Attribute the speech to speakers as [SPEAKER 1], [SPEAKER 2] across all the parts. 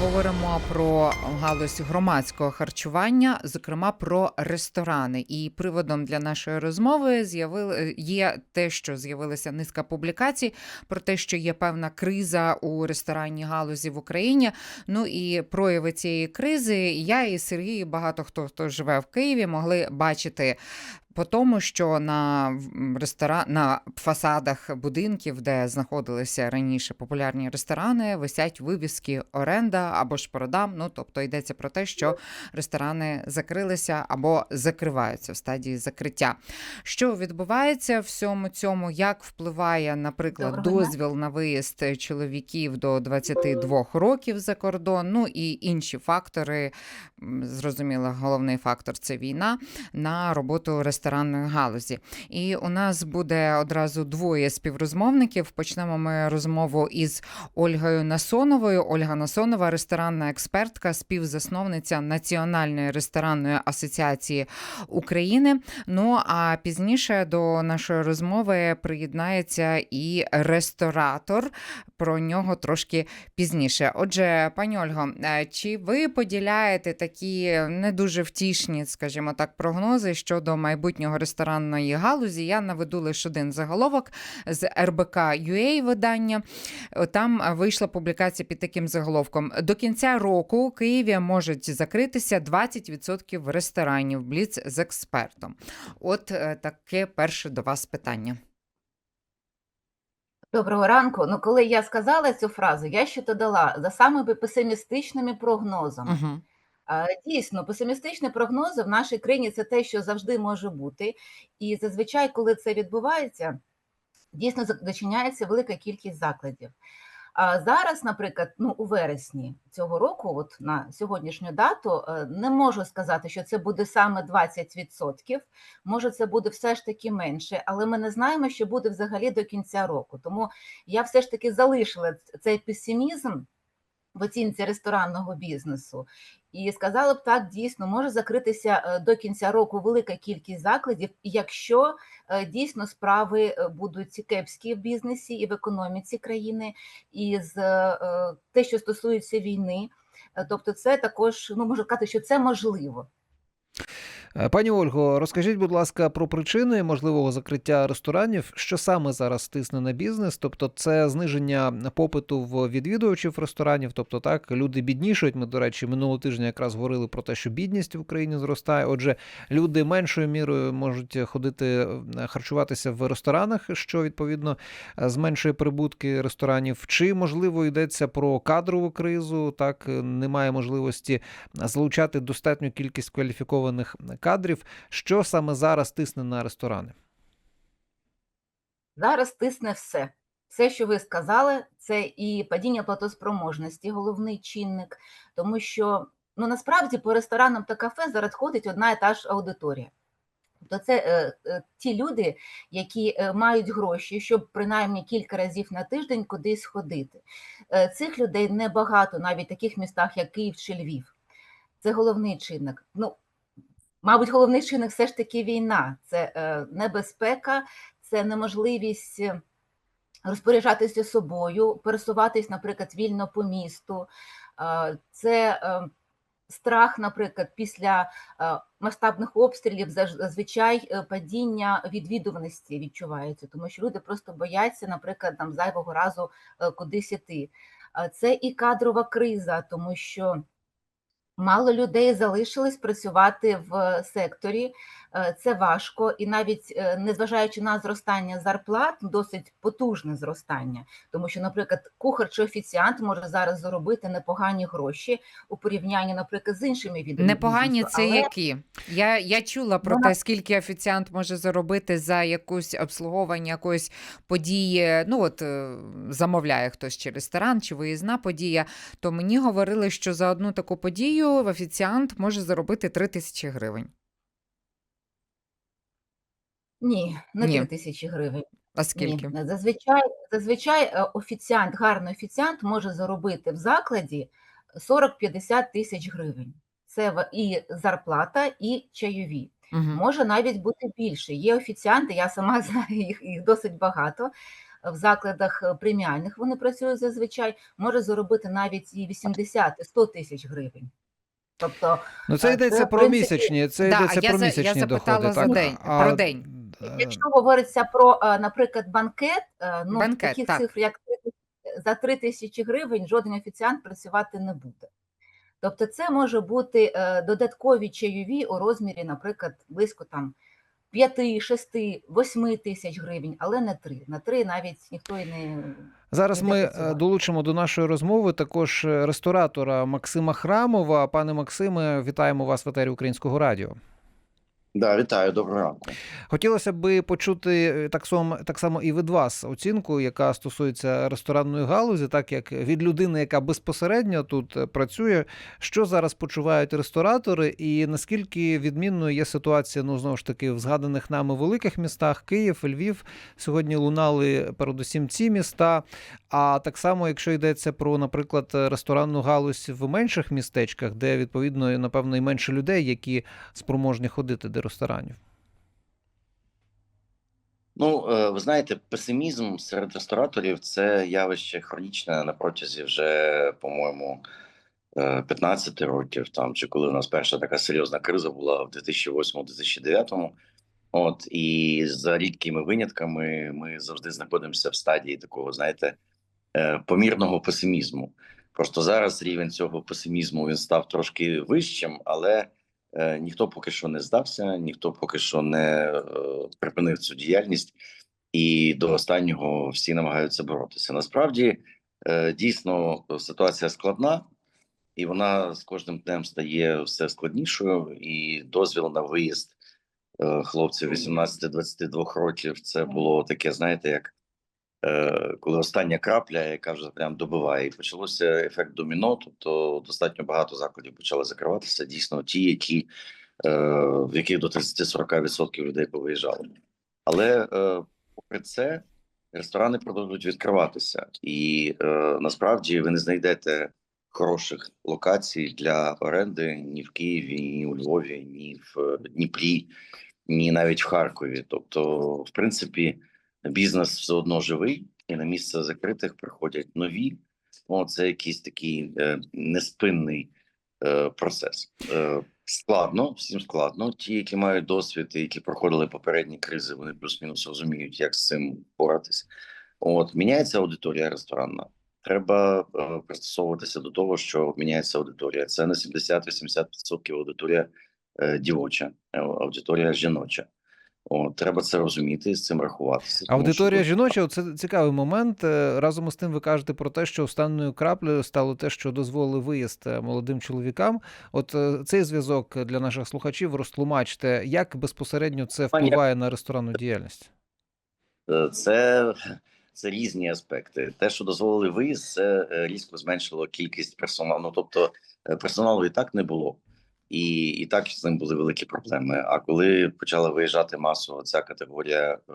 [SPEAKER 1] поговоримо про галузь громадського харчування, зокрема про ресторани. І приводом для нашої розмови з'явили є те, що з'явилася низка публікацій про те, що є певна криза у ресторанній галузі в Україні. Ну і прояви цієї кризи я і Сергій, і багато хто хто живе в Києві, могли бачити по тому, що на рестора... на фасадах будинків, де знаходилися раніше популярні ресторани, висять вивіски оренда або ж продам. Ну тобто йдеться про те, що ресторани закрилися або закриваються в стадії закриття. Що відбувається в всьому цьому? Як впливає, наприклад, дозвіл на виїзд чоловіків до 22 років за кордон? Ну і інші фактори. Зрозуміло, головний фактор це війна на роботу ресторанної галузі. І у нас буде одразу двоє співрозмовників. Почнемо ми розмову із Ольгою Насоновою. Ольга Насонова, ресторанна експертка, співзасновниця Національної ресторанної асоціації України. Ну а пізніше до нашої розмови приєднається і ресторатор. Про нього трошки пізніше. Отже, пані Ольго, е, чи ви поділяєте такі не дуже втішні, скажімо так, прогнози щодо майбутнього ресторанної галузі? Я наведу лише один заголовок з РБК UA видання. Там вийшла публікація під таким заголовком: до кінця року у Києві можуть закритися 20% ресторанів. Бліц з експертом. От е, таке перше до вас питання.
[SPEAKER 2] Доброго ранку. Ну, коли я сказала цю фразу, я ще додала за самими песимістичними прогнозами.
[SPEAKER 1] Угу.
[SPEAKER 2] А, Дійсно, песимістичні прогнози в нашій країні це те, що завжди може бути. І зазвичай, коли це відбувається, дійсно зачиняється велика кількість закладів. А зараз, наприклад, ну у вересні цього року, от на сьогоднішню дату, е, не можу сказати, що це буде саме 20%, може це буде все ж таки менше, але ми не знаємо, що буде взагалі до кінця року. Тому я все ж таки залишила цей песимізм в оцінці ресторанного бізнесу і сказала б так, дійсно може закритися е, до кінця року велика кількість закладів, якщо е, дійсно справи е, будуть кепські в бізнесі і в економіці країни, і з те, що стосується війни. Тобто, це також ну можу сказати, що це можливо.
[SPEAKER 3] Е, Пані Ольго, розкажіть, будь ласка, про причини можливого закриття ресторанів. Що саме зараз тисне на бізнес? Тобто, це зниження попиту в відвідувачів ресторанів. Тобто, так люди біднішують. Ми, до речі, минулого тижня якраз говорили про те, що бідність в Україні зростає. Отже, люди меншою мірою можуть ходити е, харчуватися в ресторанах, що відповідно е, зменшує прибутки ресторанів. Чи можливо йдеться про кадрову кризу? Так немає можливості залучати достатню кількість кваліфікованих кадрів. Що саме зараз тисне на ресторани?
[SPEAKER 2] Зараз тисне все. Все, що ви сказали, це і падіння платоспроможності, головний чинник, тому що ну насправді по ресторанам та кафе зараз ходить одна і та ж аудиторія. Тобто це е, е, ті люди, які е, мають гроші, щоб принаймні кілька разів на тиждень кудись ходити. Е, цих людей небагато навіть в таких містах, як Київ чи Львів. Це головний чинник. Ну, мабуть, головний чинник все ж таки війна, це е, небезпека, це неможливість е, розпоряджатися собою, пересуватись, наприклад, вільно по місту. Е, Це страх, наприклад, після масштабних обстрілів зазвичай падіння відвідуваності відчувається, тому що люди просто бояться, наприклад, там зайвого разу кудись іти. Це і кадрова криза, тому що мало людей залишилось працювати в секторі. Е, Це важко, і навіть е, незважаючи на зростання зарплат, досить потужне зростання, тому що, наприклад, кухар чи офіціант може зараз заробити непогані гроші у порівнянні, наприклад, з іншими видами
[SPEAKER 1] Непогані
[SPEAKER 2] бізнесу.
[SPEAKER 1] це
[SPEAKER 2] Але
[SPEAKER 1] які? Я, я чула про
[SPEAKER 2] Ну,
[SPEAKER 1] те, скільки офіціант може заробити за якусь обслуговування якоїсь події. Ну от е, замовляє хтось чи ресторан, чи виїзна подія. То мені говорили, що за одну таку подію офіціант може заробити 3 тисячі гривень.
[SPEAKER 2] ні, не
[SPEAKER 1] Ні.
[SPEAKER 2] 3 тисячі гривень.
[SPEAKER 1] А скільки?
[SPEAKER 2] Ні, зазвичай, зазвичай е, офіціант, гарний офіціант може заробити в закладі 40-50 тисяч гривень. Це і зарплата, і чайові.
[SPEAKER 1] Угу.
[SPEAKER 2] Може навіть бути більше. Є офіціанти, я сама знаю їх, їх досить багато. в закладах е, преміальних вони працюють зазвичай, може заробити навіть і 80, і 100 тисяч гривень. Тобто
[SPEAKER 3] Ну це йдеться
[SPEAKER 2] це,
[SPEAKER 3] про
[SPEAKER 2] принципі,
[SPEAKER 3] місячні, це
[SPEAKER 1] Да,
[SPEAKER 3] йдеться
[SPEAKER 1] я
[SPEAKER 3] про
[SPEAKER 1] за- я
[SPEAKER 3] місячні
[SPEAKER 1] запитала
[SPEAKER 3] доходи.
[SPEAKER 1] за
[SPEAKER 3] так?
[SPEAKER 1] день,
[SPEAKER 3] А,
[SPEAKER 1] про день.
[SPEAKER 3] е,
[SPEAKER 2] Якщо говориться про, е, наприклад, банкет, е, ну
[SPEAKER 1] Банкет,
[SPEAKER 2] таких
[SPEAKER 1] так.
[SPEAKER 2] цифр, як за 3 тисячі гривень, жоден офіціант працювати не буде. Тобто, це може бути е, додаткові чайові у розмірі, наприклад, близько там 5, 6, 8 тисяч гривень, але не 3. На 3 навіть ніхто і не
[SPEAKER 3] Зараз
[SPEAKER 2] Не
[SPEAKER 3] ми е,
[SPEAKER 2] працювати.
[SPEAKER 3] долучимо до нашої розмови також е, ресторатора Максима Храмова. Пане Максиме, вітаємо вас в етері Українського радіо.
[SPEAKER 4] Да, вітаю, доброго ранку.
[SPEAKER 3] Хотілося б почути е, так само, так само і від вас оцінку, яка стосується ресторанної галузі, так як від людини, яка безпосередньо тут е, працює, що зараз почувають ресторатори, і наскільки відмінною є ситуація, ну знову ж таки, в згаданих нами великих містах Київ, Львів. Сьогодні лунали передусім ці міста. А так само, якщо йдеться про, наприклад, ресторанну галузь в менших містечках, де відповідно напевно і менше людей, які спроможні ходити до ресторанів.
[SPEAKER 4] Ну, е, ви знаєте, песимізм серед рестораторів це явище хронічне на протязі вже, по-моєму, е, 15 років, там чи коли у нас перша така серйозна криза була в 2008-2009. От і за рідкими винятками ми завжди знаходимося в стадії такого, знаєте, е, помірного песимізму. Просто зараз рівень цього песимізму він став трошки вищим, але е, ніхто поки що не здався, ніхто поки що не е, припинив цю діяльність, і до останнього всі намагаються боротися. Насправді е, дійсно ситуація складна, і вона з кожним днем стає все складнішою. І дозвіл на виїзд е, хлопців 18-22 років це було таке, знаєте, як е, коли остання крапля, яка вже прям добиває, і почалося ефект доміно. Тобто достатньо багато закладів почали закриватися. Дійсно, ті, які е, в яких до 30-40% людей повиїжджали. Але е, попри це, ресторани продовжують відкриватися, і е, насправді ви не знайдете хороших локацій для оренди ні в Києві, ні у Львові, ні в е, Дніпрі, ні навіть в Харкові. Тобто, в принципі, бізнес все одно живий, і на місце закритих приходять нові. О, це якийсь такий е, неспинний е, процес. Е, складно, всім складно. Ті, які мають досвід, які проходили попередні кризи, вони плюс-мінус розуміють, як з цим боратись. От міняється аудиторія ресторанна. Треба е, пристосовуватися до того, що міняється аудиторія. Це на 70-80% аудиторія е, дівоча, е, аудиторія жіноча. О, треба це розуміти, з цим рахуватися. що
[SPEAKER 3] Аудиторія
[SPEAKER 4] тут-
[SPEAKER 3] жіноча це цікавий момент. Е, Разом із тим, ви кажете про те, що останньою краплею стало те, що дозволили виїзд е, молодим чоловікам. От е, цей зв'язок для наших слухачів розтлумачте, як безпосередньо це впливає на ресторанну діяльність.
[SPEAKER 4] Це, це різні аспекти. Те, що дозволили виїзд, це різко зменшило кількість персоналу. Ну, тобто персоналу і так не було, і, і так з ним були великі проблеми. А коли почала виїжджати масово ця категорія е,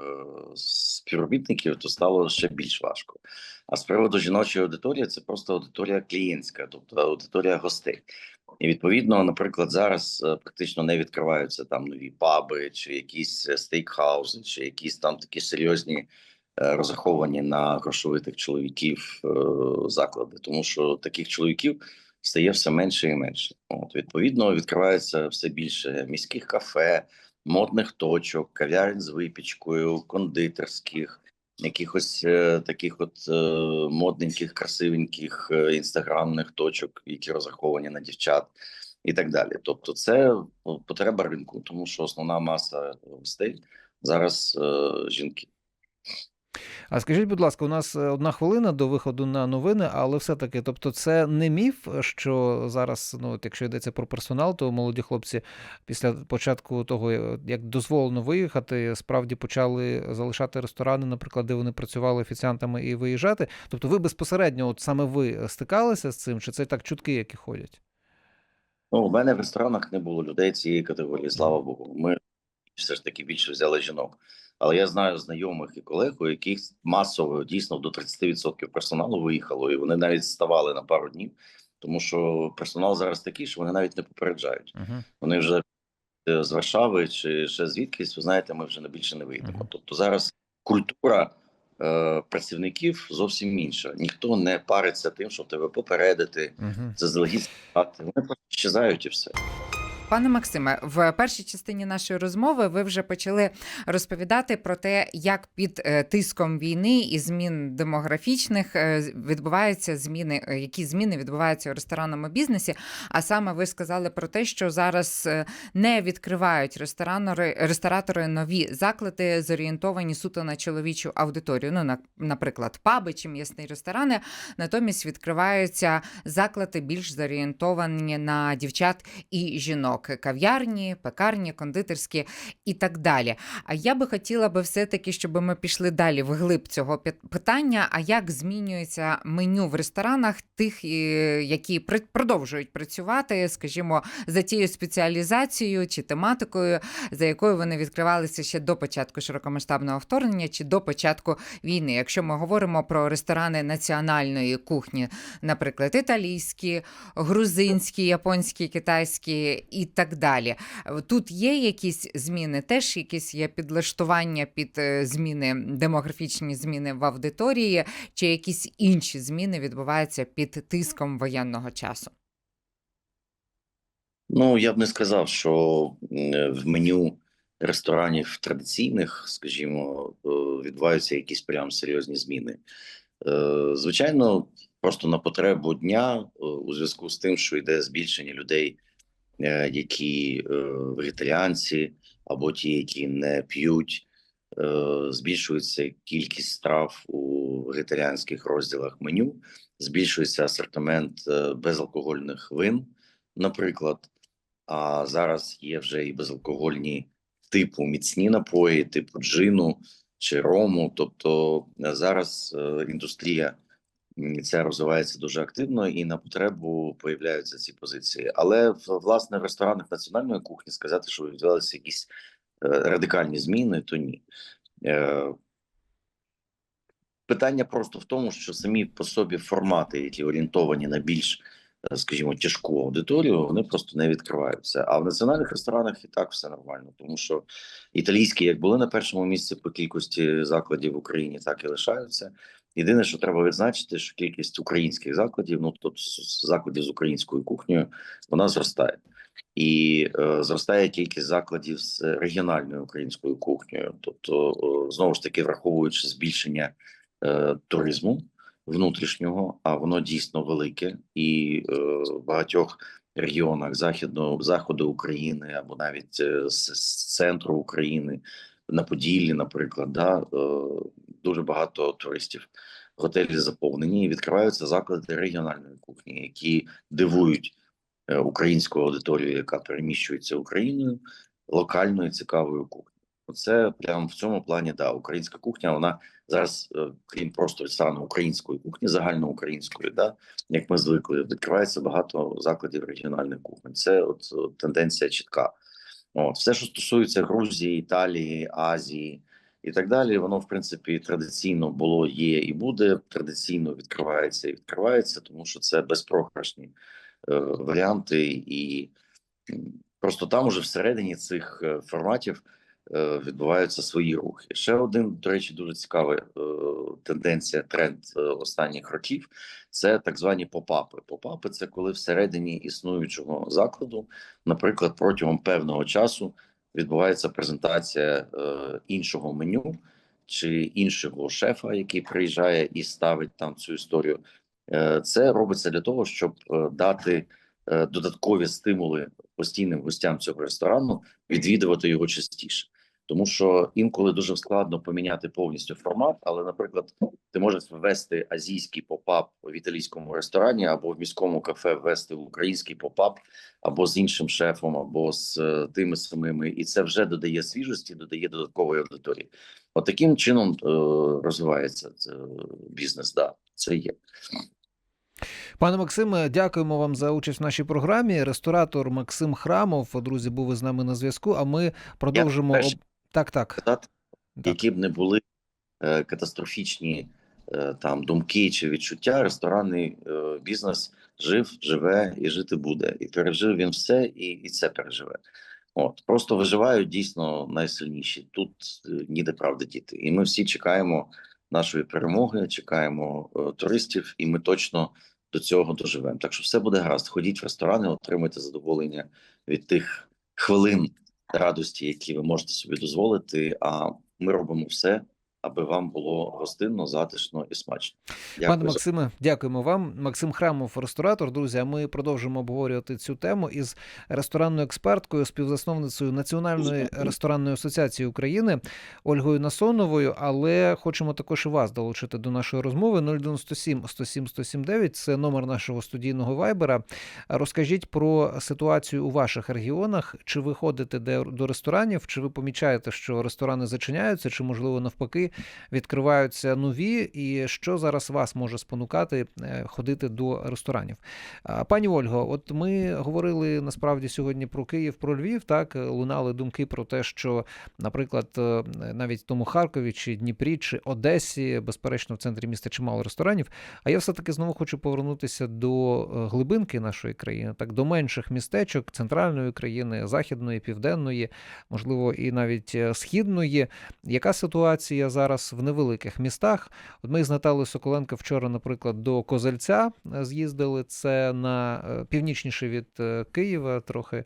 [SPEAKER 4] співробітників, то стало ще більш важко. А з приводу жіночої аудиторії, це просто аудиторія клієнтська, тобто аудиторія гостей. І відповідно, наприклад, зараз е, практично не відкриваються там нові паби, чи якісь е, стейкхаузи, чи якісь там такі серйозні е, розраховані на грошовитих чоловіків е, заклади, тому що таких чоловіків стає все менше і менше. От відповідно відкривається все більше міських кафе, модних точок, кав'ярень з випічкою, кондитерських. Якихось е, таких от е, модненьких, красивеньких е, інстаграмних точок, які розраховані на дівчат, і так далі. Тобто, це ну, потреба ринку, тому що основна маса гостей зараз е, жінки.
[SPEAKER 3] А скажіть, будь ласка, у нас е, одна хвилина до виходу на новини, але все-таки, тобто, це не міф, що зараз, ну от якщо йдеться про персонал, то молоді хлопці після початку того, е, як дозволено виїхати, справді почали залишати ресторани, наприклад, де вони працювали офіціантами і виїжджати. Тобто, ви безпосередньо, от саме ви стикалися з цим, чи це так чутки, які ходять?
[SPEAKER 4] Ну, у мене в ресторанах не було людей цієї категорії, слава Богу. Ми все ж таки більше взяли жінок. Але я знаю знайомих і колег, у яких масово дійсно до 30% персоналу виїхало, і вони навіть ставали на пару днів, тому що персонал зараз такий, що вони навіть не попереджають.
[SPEAKER 3] Угу.
[SPEAKER 4] Вони вже е, з Варшави чи ще звідкись, ви знаєте, ми вже на більше не вийдемо.
[SPEAKER 3] Мгм.
[SPEAKER 4] Тобто зараз культура е, працівників зовсім інша. Ніхто не париться тим, щоб тебе попередити, заздалегідь сказати. Вони просто щезають і все.
[SPEAKER 1] Пане Максиме, в першій частині нашої розмови ви вже почали розповідати про те, як під е, тиском війни і змін демографічних е, відбуваються зміни, е, які зміни відбуваються у ресторанному бізнесі. А саме ви сказали про те, що зараз не відкривають ресторанери, ресторатори нові заклади, зорієнтовані суто на чоловічу аудиторію. Ну, на, наприклад, паби чи м'ясні ресторани. Натомість відкриваються заклади більш зорієнтовані на дівчат і жінок, кав'ярні, пекарні, кондитерські і так далі. А я би хотіла би все-таки, щоб ми пішли далі вглиб цього питання. А як змінюється меню в ресторанах тих, е, які продовжують працювати, скажімо, за тією спеціалізацією чи тематикою, за якою вони відкривалися ще до початку широкомасштабного вторгнення чи до початку війни? Якщо ми говоримо про ресторани національної кухні, наприклад, італійські, грузинські, японські, китайські і так далі. Тут є якісь зміни, теж якісь є підлаштування під е, зміни, демографічні зміни в аудиторії, чи якісь інші зміни відбуваються під тиском воєнного часу?
[SPEAKER 4] Ну, я б не сказав, що в меню ресторанів традиційних, скажімо, е, відбуваються якісь прям серйозні зміни. Е, Звичайно, просто на потребу дня, е, у зв'язку з тим, що йде збільшення людей, е, які е, вегетаріанці або ті, які не п'ють, е, збільшується кількість страв у вегетаріанських розділах меню, збільшується асортимент е, безалкогольних вин, наприклад. А зараз є вже і безалкогольні типу міцні напої, типу джину чи рому. Тобто е, зараз е, індустрія ця розвивається дуже активно і на потребу появляються ці позиції. Але власне в ресторанах національної кухні сказати, що відбувалися якісь е, радикальні зміни, то ні. Е, Питання просто в тому, що самі по собі формати, які орієнтовані на більш е, скажімо, тяжку аудиторію, вони просто не відкриваються. А в національних ресторанах і так все нормально, тому що італійські, як були на першому місці по кількості закладів в Україні, так і лишаються. Єдине, що треба відзначити, що кількість українських закладів, ну тобто закладів з українською кухнею, вона зростає. І е, зростає кількість закладів з регіональною українською кухнею, тобто, е, знову ж таки, враховуючи збільшення е, туризму, внутрішнього, а воно дійсно велике, і е, в багатьох регіонах західного заходу України або навіть е, з, з центру України на Поділлі, наприклад, да, е, дуже багато туристів. Готелі заповнені і відкриваються заклади регіональної кухні, які дивують е, українську аудиторію, яка переміщується Україною, локальною цікавою кухнею. Це прямо в цьому плані, да, українська кухня, вона зараз, е, крім просто ресторану української кухні, загальноукраїнської, да, як ми звикли, відкривається багато закладів регіональної кухні. Це от тенденція чітка. От, все, що стосується Грузії, Італії, Азії і так далі, воно в принципі традиційно було, є і буде. Традиційно відкривається і відкривається, тому що це безпрограшні е, варіанти, і просто там уже всередині цих е, форматів відбуваються свої рухи. Ще один, до речі, дуже цікава е, тенденція, тренд е, останніх років. Це так звані попапи. Попапи це коли всередині існуючого закладу, наприклад, протягом певного часу відбувається презентація е, іншого меню чи іншого шефа, який приїжджає і ставить там цю історію. Е, це робиться для того, щоб е, дати е, додаткові стимули постійним гостям цього ресторану відвідувати його частіше. Тому що інколи дуже складно поміняти повністю формат, але, наприклад, ти можеш ввести азійський попап в італійському ресторані або в міському кафе ввести український попап або з іншим шефом, або з е, тими самими, і це вже додає свіжості, додає додаткової аудиторії. От таким чином е, розвивається це, бізнес. Да, це є.
[SPEAKER 3] Пане Максиме, дякуємо вам за участь в нашій програмі. Ресторатор Максим Храмов, друзі, був із нами на зв'язку. А ми продовжимо. Так, так. Так.
[SPEAKER 4] які б не були е, катастрофічні е, там думки чи відчуття, ресторанний е, бізнес жив, живе і жити буде. І пережив він все, і, і це переживе. От просто виживають дійсно найсильніші. Тут е, ніде правди діти. І ми всі чекаємо нашої перемоги, чекаємо е, туристів, і ми точно до цього доживемо. Так що все буде гаразд. Ходіть в ресторани, отримуйте задоволення від тих хвилин радості, які ви можете собі дозволити. А ми робимо все, аби вам було гостинно, затишно і смачно. Дякую за
[SPEAKER 3] Максиме, дякуємо вам. Максим Храмов, ресторатор. Друзі, а ми продовжимо обговорювати цю тему із ресторанною експерткою, співзасновницею Національної ресторанної асоціації України Ольгою Насоновою. Але хочемо також і вас долучити до нашої розмови. 097 107 179 – це номер нашого студійного вайбера. Розкажіть про ситуацію у ваших регіонах. Чи ви ходите де- до ресторанів, чи ви помічаєте, що ресторани зачиняються, чи можливо навпаки відкриваються нові, і що зараз вас може спонукати е, ходити до ресторанів? Пані Ольго, от ми говорили насправді сьогодні про Київ, про Львів. Так лунали думки про те, що, наприклад, е, навіть тому Харкові чи Дніпрі чи Одесі, безперечно, в центрі міста чимало ресторанів. А я все таки знову хочу повернутися до е, глибинки нашої країни, так до менших містечок центральної країни, західної, південної, можливо, і навіть східної. Яка ситуація зараз в невеликих містах? От ми з Наталою Соколенко вчора, наприклад, до Козельця е, з'їздили. Це на е, північніше від е, Києва, трохи.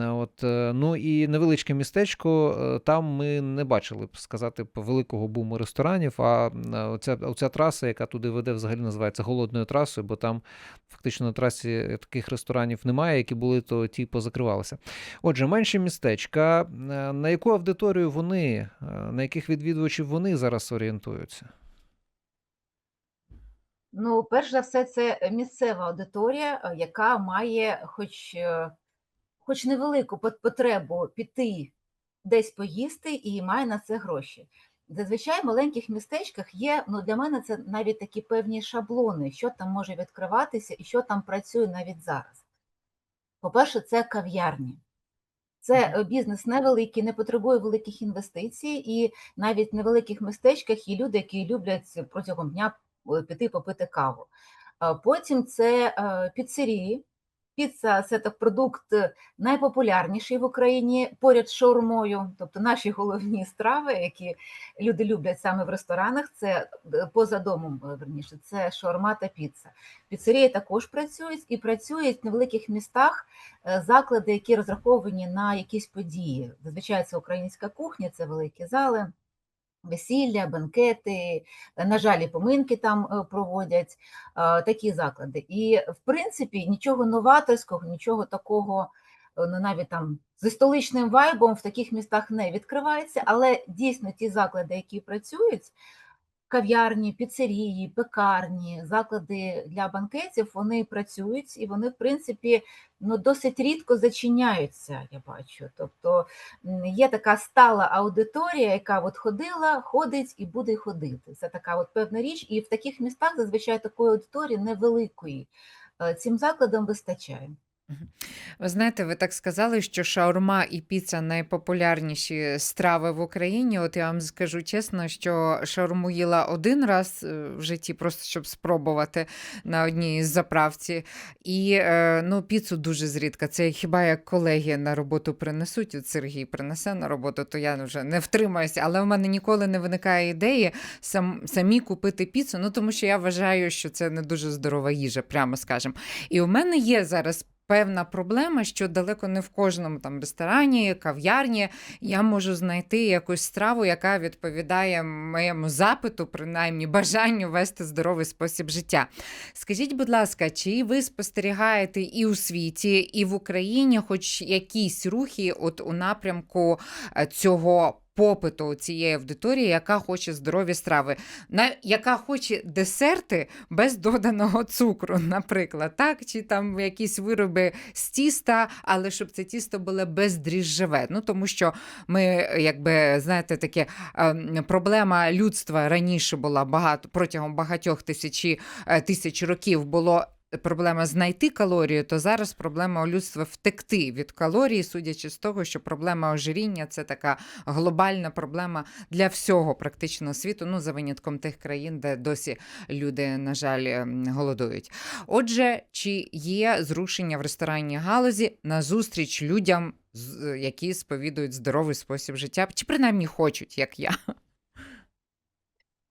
[SPEAKER 3] Е, От, е, ну і невеличке містечко. е, Там ми не бачили б сказати великого буму ресторанів. А оця, оця траса, яка туди веде, взагалі називається голодною трасою, бо там фактично на трасі таких ресторанів немає, які були, то ті позакривалися. Отже, менші містечка. На яку аудиторію вони, на яких відвідувачів вони зараз орієнтуються?
[SPEAKER 2] Ну, перш за все, це місцева аудиторія, яка має хоч, хоч невелику потребу піти десь поїсти і має на це гроші. Зазвичай в маленьких містечках є, ну для мене це навіть такі певні шаблони, що там може відкриватися і що там працює навіть зараз. По-перше, це кав'ярні. Це е, бізнес невеликий, не потребує великих інвестицій, і навіть в невеликих містечках є люди, які люблять протягом дня е, піти попити каву. Потім це е, піцерії. Піца це так продукт е, найпопулярніший в Україні поряд з шаурмою, тобто наші головні страви, які люди люблять саме в ресторанах, це е, поза домом, е, верніше, це шаурма та піца. Піцерії також працюють і працюють в невеликих містах заклади, які розраховані на якісь події. Зазвичай це українська кухня, це великі зали, весілля, бенкети, е, на жаль, і поминки там е, проводять е, такі заклади. І, в принципі, нічого новаторського, нічого такого, ну навіть там зі столичним вайбом в таких містах не відкривається, але дійсно ті заклади, які працюють, кав'ярні, піцерії, пекарні, заклади для банкетів, вони працюють і вони, в принципі, ну, досить рідко зачиняються, я бачу. Тобто є така стала аудиторія, яка от ходила, ходить і буде ходити. Це така от певна річ, і в таких містах зазвичай такої аудиторії невеликої. Е, Цим закладам вистачає.
[SPEAKER 1] Ви знаєте, ви так сказали, що шаурма і піца найпопулярніші страви в Україні. От я вам скажу чесно, що шаурму їла один раз е, в житті, просто щоб спробувати на одній з заправці. І е, ну, піцу дуже зрідка. Це хіба як колеги на роботу принесуть, от Сергій принесе на роботу, то я вже не втримаюся. Але в мене ніколи не виникає ідеї сам, самі купити піцу, ну тому що я вважаю, що це не дуже здорова їжа, прямо скажемо. І у мене є зараз. Певна проблема, що далеко не в кожному там ресторані, кав'ярні я можу знайти якусь страву, яка відповідає моєму запиту, принаймні бажанню вести здоровий спосіб життя. Скажіть, будь ласка, чи ви спостерігаєте і у світі, і в Україні хоч якісь рухи от у напрямку е, цього? Попиту цієї аудиторії, яка хоче здорові страви, на яка хоче десерти без доданого цукру, наприклад, так чи там якісь вироби з тіста, але щоб це тісто було бездріжджеве. Ну тому що ми, якби знаєте, таке ем, проблема людства раніше була багато протягом багатьох тисячі е, тисяч років було. Проблема знайти калорію, то зараз проблема у людства втекти від калорії, судячи з того, що проблема ожиріння це така глобальна проблема для всього практично світу, ну за винятком тих країн, де досі люди, на жаль, ем, голодують. Отже, чи є зрушення в ресторанній галузі на зустріч людям, з- які сповідують здоровий спосіб життя, чи принаймні хочуть, як я?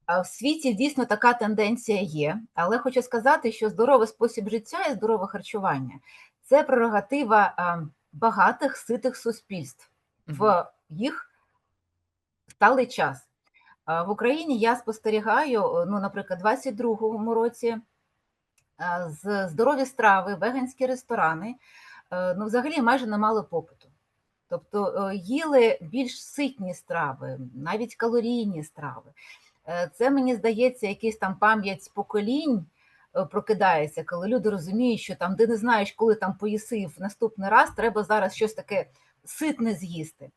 [SPEAKER 2] В світі дійсно така тенденція є, але хочу сказати, що здоровий спосіб життя і здорове харчування це прерогатива багатих ситих суспільств в їх сталий час. В Україні я спостерігаю, ну, наприклад, у 22-му році з здорові страви, веганські ресторани, е, ну, взагалі майже не мали попиту. Тобто їли більш ситні страви, навіть калорійні страви. Е, Це, мені здається, якийсь там пам'ять поколінь е, прокидається, коли люди розуміють, що там, де не знаєш, коли там поїси в наступний раз, треба зараз щось таке ситне з'їсти.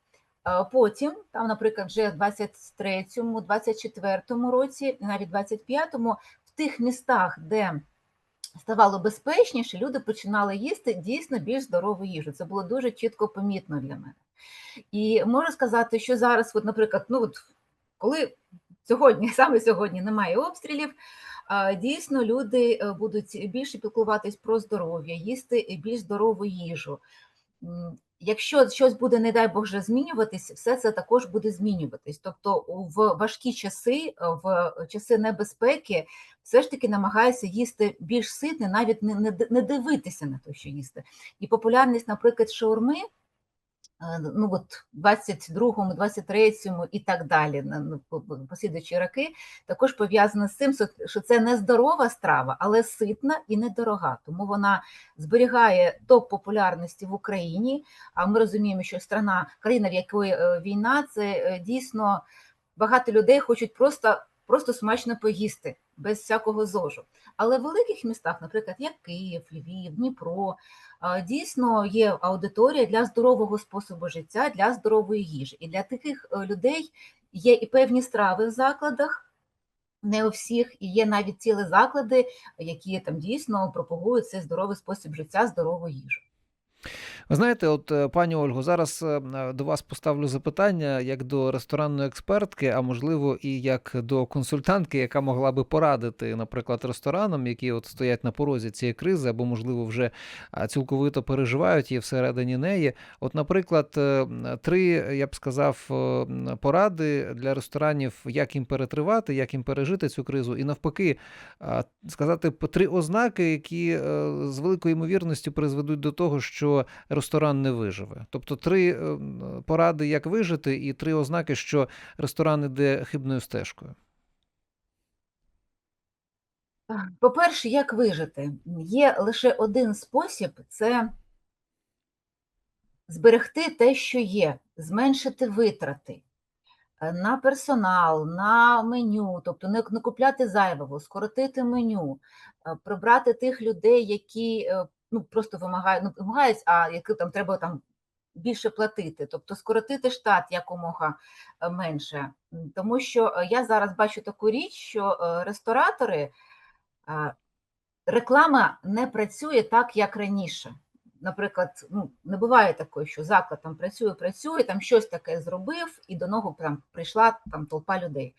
[SPEAKER 2] Потім, там, наприклад, вже в 23-му, 24-му році, навіть 25-му, в тих містах, де ставало безпечніше, люди починали їсти дійсно більш здорову їжу. Це було дуже чітко помітно для мене. І можу сказати, що зараз, от, наприклад, ну от коли сьогодні, саме сьогодні немає обстрілів, дійсно люди е, будуть більше піклуватись про здоров'я, їсти більш здорову їжу. Якщо щось буде, не дай Боже, змінюватись, все це також буде змінюватись. Тобто в важкі часи, е, в часи небезпеки, все ж таки намагаюся їсти більш ситне, навіть не, дивитися на те, що їсти. І популярність, наприклад, шаурми, ну от 22-му, 23-му і так далі, ну, по- по- послідуючі роки, також пов'язана з що- що це не здорова страва, але ситна і недорога. Тому вона зберігає топ популярності в Україні. А ми розуміємо, що страна, країна, в якої е, війна, це е, дійсно багато людей хочуть просто, просто смачно поїсти без всякого зожу. Але в великих містах, наприклад, як Київ, Львів, Дніпро, дійсно є аудиторія для здорового способу життя, для здорової їжі. І для таких е, людей є і певні страви в закладах. Не у всіх, і є навіть цілі заклади, які там дійсно пропагують цей здоровий спосіб життя, здорову їжу.
[SPEAKER 3] Ви знаєте, от е, пані Ольго, зараз е, до вас поставлю запитання як до ресторанної експертки, а можливо і як до консультантки, яка могла би порадити, наприклад, ресторанам, які от стоять на порозі цієї кризи, або можливо вже цілковито переживають її всередині неї. От, наприклад, е, три, я б сказав, поради для ресторанів, як їм перетривати, як їм пережити цю кризу, і навпаки, сказати три ознаки, які з великою ймовірністю призведуть до того, що ресторан не виживе. Тобто три е, поради, як вижити, і три ознаки, що ресторан іде хибною стежкою.
[SPEAKER 2] По-перше, як вижити? Є лише один спосіб це зберегти те, що є, зменшити витрати е, на персонал, на меню, тобто не купляти зайвого, скоротити меню, е, прибрати тих людей, які ну, просто вимагають, ну, вимагають, а яким там треба там більше платити, тобто скоротити штат якомога е, менше. Тому що е, я зараз бачу таку річ, що е, ресторатори. Реклама не працює так, як раніше. Наприклад, ну, не буває такого, що заклад там працює, працює, там щось таке зробив, і до нього там прийшла там толпа людей.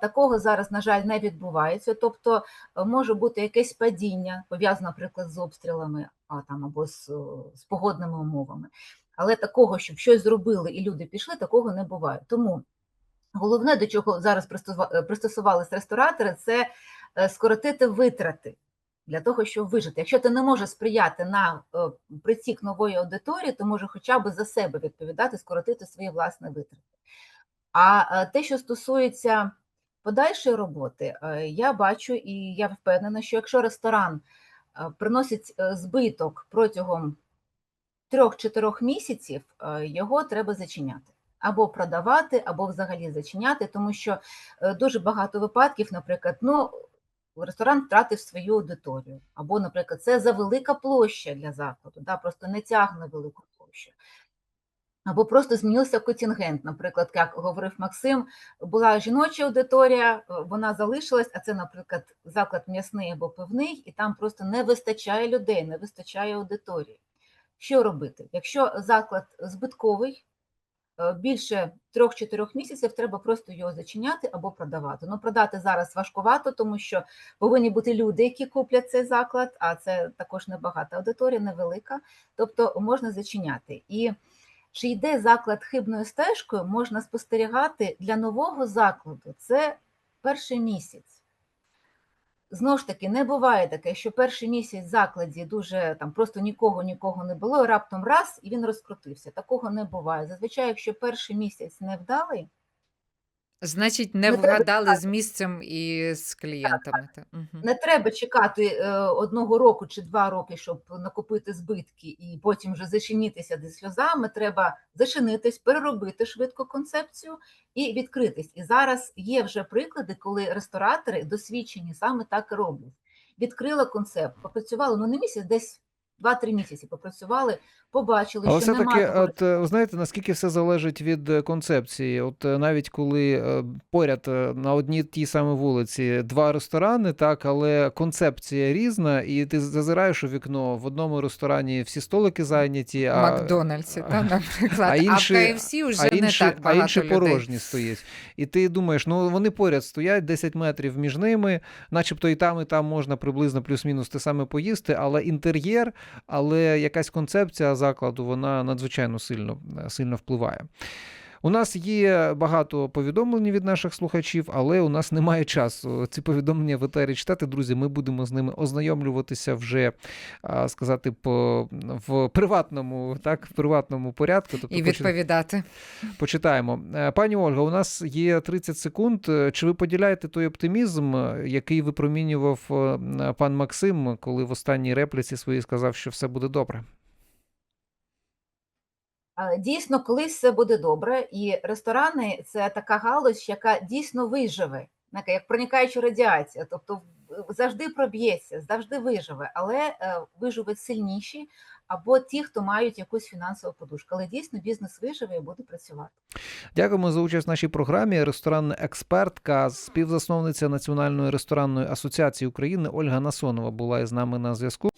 [SPEAKER 2] Такого зараз, на жаль, не відбувається. Тобто е, може бути якесь падіння, пов'язане, наприклад, з обстрілами а, там, або з, е, з погодними умовами. Але такого, щоб щось зробили і люди пішли, такого не буває. Тому головне, до чого зараз пристосува- е, ресторатори, це е, скоротити витрати для того, щоб вижити. Якщо ти не можеш сприяти на е, притік нової аудиторії, то може хоча б за себе відповідати, скоротити свої власні витрати. А е, те, що стосується подальшої роботи, е, я бачу і я впевнена, що якщо ресторан приносить збиток протягом 3-4 місяців, його треба зачиняти. Або продавати, або взагалі зачиняти, тому що дуже багато випадків, наприклад, ну, ресторан втратив свою аудиторію, або, наприклад, це завелика площа для закладу, да, просто не тягне велику площу. Або просто змінився контингент. Наприклад, як говорив Максим, була жіноча аудиторія, е, вона залишилась, а це, наприклад, заклад м'ясний або пивний, і там просто не вистачає людей, не вистачає аудиторії. Що робити? Якщо заклад збитковий, більше 3-4 місяців треба просто його зачиняти або продавати. Ну, продати зараз важкувато, тому що повинні бути люди, які куплять цей заклад, а це також небагата аудиторія, невелика, тобто можна зачиняти. І чи йде заклад хибною стежкою, можна спостерігати для нового закладу. Це перший місяць. Знову ж таки, не буває таке, що перший місяць в закладі дуже там просто нікого нікого не було, і раптом раз і він розкрутився. Такого не буває. Зазвичай, якщо перший місяць невдалий,
[SPEAKER 1] Значить, не
[SPEAKER 2] Не треба
[SPEAKER 1] вгадали з місцем і з клієнтами. Та. Мгм.
[SPEAKER 2] не треба чекати е, одного року чи два роки, щоб накопити збитки і потім вже зашинітися зі сльозами. Треба зашинитись, переробити швидко концепцію і відкритись. І зараз є вже приклади, коли ресторатори досвідчені саме так і роблять. Відкрила концепт, попрацювали ну не місяць, десь 2-3 місяці попрацювали, побачили,
[SPEAKER 3] Але
[SPEAKER 2] що
[SPEAKER 3] все-таки,
[SPEAKER 2] немає
[SPEAKER 3] от е, ви знаєте, наскільки все залежить від е, концепції. От е, навіть коли е, поряд е, на одній тій самій вулиці два ресторани, так, але концепція різна, і ти зазираєш у вікно в одному ресторані всі столики зайняті, а
[SPEAKER 1] Макдональдсі, та, наприклад.
[SPEAKER 3] а інші-
[SPEAKER 1] а в KFC вже
[SPEAKER 3] а інші,
[SPEAKER 1] не так багато
[SPEAKER 3] а інші
[SPEAKER 1] людей.
[SPEAKER 3] порожні стоять. І ти думаєш, ну вони поряд стоять 10 метрів між ними, начебто і там, і там можна приблизно плюс-мінус те саме поїсти, але інтер'єр, але якась концепція закладу, вона надзвичайно сильно, сильно впливає. У нас є багато повідомлень від наших слухачів, але у нас немає часу. Ці повідомлення в етері читати, друзі. Ми будемо з ними ознайомлюватися вже сказати по в приватному, так, в приватному порядку. Тобто
[SPEAKER 1] І відповідати.
[SPEAKER 3] Почитаємо. Е, Пані Ольга, у нас є 30 секунд. Е, Чи ви поділяєте той оптимізм, е, який випромінював пан Максим, коли в останній репліці своїй сказав, що все буде добре?
[SPEAKER 2] А, Дійсно, колись все буде добре, і ресторани це така галузь, яка дійсно виживе, як проникаюча радіація, тобто завжди проб'ється, завжди виживе, але е, виживуть сильніші або ті, хто мають якусь фінансову подушку. Але дійсно бізнес виживе і буде працювати.
[SPEAKER 3] Дякуємо за участь в нашій програмі. Ресторанна експертка, співзасновниця Національної ресторанної асоціації України Ольга Насонова була із нами на зв'язку.